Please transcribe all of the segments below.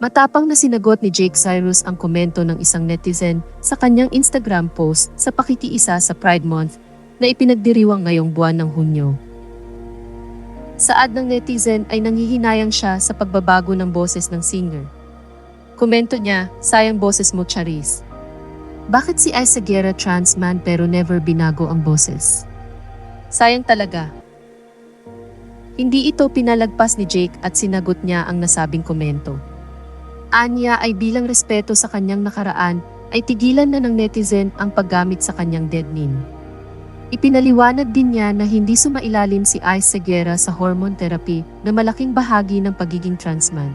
Matapang na sinagot ni Jake Cyrus ang komento ng isang netizen sa kanyang Instagram post sa pakitiisa sa Pride Month na ipinagdiriwang ngayong buwan ng Hunyo. Saad ng netizen ay nanghihinayang siya sa pagbabago ng boses ng singer. Komento niya, sayang boses mo Charis. Bakit si Isagera trans man pero never binago ang boses? Sayang talaga. Hindi ito pinalagpas ni Jake at sinagot niya ang nasabing komento. Anya ay bilang respeto sa kanyang nakaraan ay tigilan na ng netizen ang paggamit sa kanyang dead name. Ipinaliwanag din niya na hindi sumailalim si Ice Seguera sa hormone therapy na malaking bahagi ng pagiging trans man.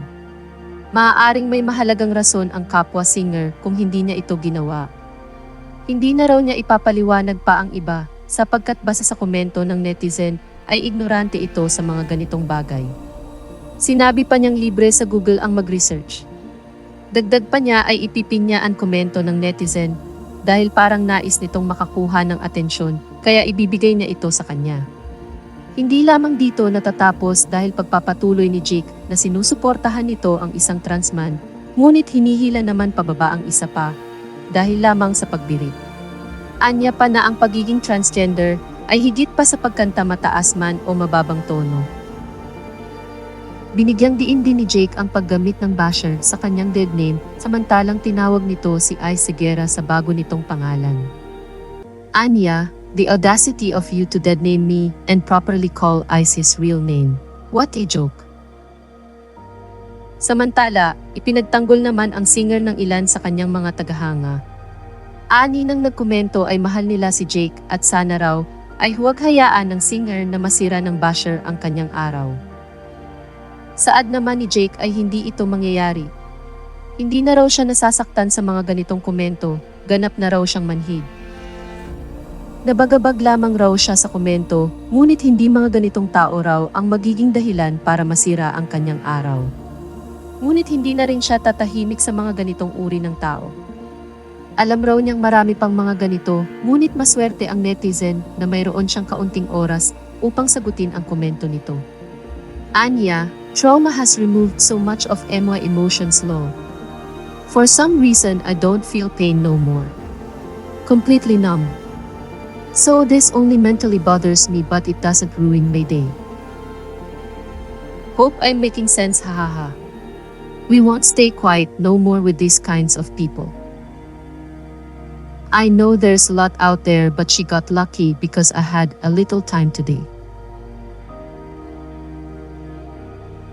Maaaring may mahalagang rason ang kapwa singer kung hindi niya ito ginawa. Hindi na raw niya ipapaliwanag pa ang iba sapagkat basa sa komento ng netizen ay ignorante ito sa mga ganitong bagay. Sinabi pa niyang libre sa Google ang mag-research. Dagdag pa niya ay ipipin niya ang komento ng netizen dahil parang nais nitong makakuha ng atensyon kaya ibibigay niya ito sa kanya. Hindi lamang dito natatapos dahil pagpapatuloy ni Jake na sinusuportahan nito ang isang trans man, ngunit hinihila naman pababa ang isa pa dahil lamang sa pagbirit. Anya pa na ang pagiging transgender ay higit pa sa pagkanta mataas man o mababang tono. Binigyang diin din ni Jake ang paggamit ng basher sa kanyang dead name samantalang tinawag nito si Ice Seguera sa bago nitong pangalan. Anya, the audacity of you to dead name me and properly call Ice his real name. What a joke. Samantala, ipinagtanggol naman ang singer ng ilan sa kanyang mga tagahanga. Ani nang nagkomento ay mahal nila si Jake at sana raw ay huwag hayaan ng singer na masira ng basher ang kanyang araw. Saad naman ni Jake ay hindi ito mangyayari. Hindi na raw siya nasasaktan sa mga ganitong komento, ganap na raw siyang manhid. Nabagabag lamang raw siya sa komento, ngunit hindi mga ganitong tao raw ang magiging dahilan para masira ang kanyang araw. Ngunit hindi na rin siya tatahimik sa mga ganitong uri ng tao. Alam raw niyang marami pang mga ganito, ngunit maswerte ang netizen na mayroon siyang kaunting oras upang sagutin ang komento nito. Anya, trauma has removed so much of my emotions law. For some reason, I don't feel pain no more. Completely numb. So this only mentally bothers me but it doesn't ruin my day. Hope I'm making sense hahaha. We won't stay quiet no more with these kinds of people. I know there's a lot out there but she got lucky because I had a little time today.